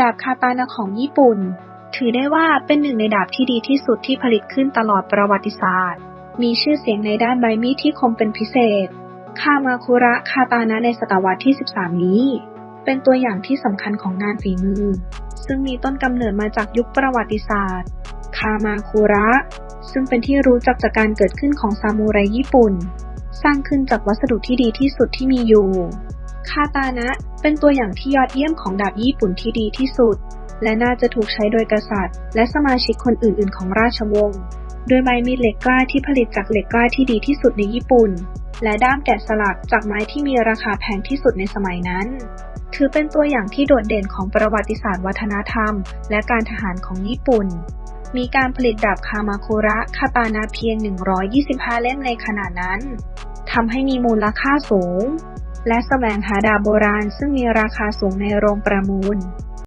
ดาบคาตานะของญี่ปุ่น ถือได้ว่าเป็นหนึ่งในดาบที่ดีที่สุดที่ผลิตขึ้นตลอดประวัติศาสตร์ มีชื่อเสียงในด้านใบมีดที่คมเป็นพิเศษ คามาคุระคาตานะในศตวรรษที่ 13 นี้ เป็นตัวอย่างที่สำคัญของงานฝีมือ ซึ่งมีต้นกำเนิดมาจากยุคประวัติศาสตร์ คามาคุระ ซึ่งเป็นที่รู้จักจากการเกิดขึ้นของซามูไรญี่ปุ่น สร้างขึ้นจากวัสดุที่ดีที่สุดที่มีอยู่ คาตานะ เป็นตัวอย่างที่ยอดเยี่ยมของดาบญี่ปุ่นที่ดีที่สุด และน่าจะถูกใช้โดยกษัตริย์ และสมาชิกคนอื่น ๆ ของราชวงศ์ด้วยใบมีดเหล็กกล้าที่ผลิตจากเหล็กกล้าที่ดีที่สุดในญี่ปุ่น และด้ามแกะสลักจากไม้ที่มีราคาแพงที่สุดในสมัยนั้น ถือเป็นตัวอย่างที่โดดเด่นของประวัติศาสตร์วัฒนธรรม และการทหารของญี่ปุ่น มีการผลิตดาบคามาคุระคาตานะเพียง 125 เล่มในขณะนั้นทำให้มีมูลค่าสูง และแสวงหาดาบโบราณซึ่งมีราคาสูงในโรงประมูล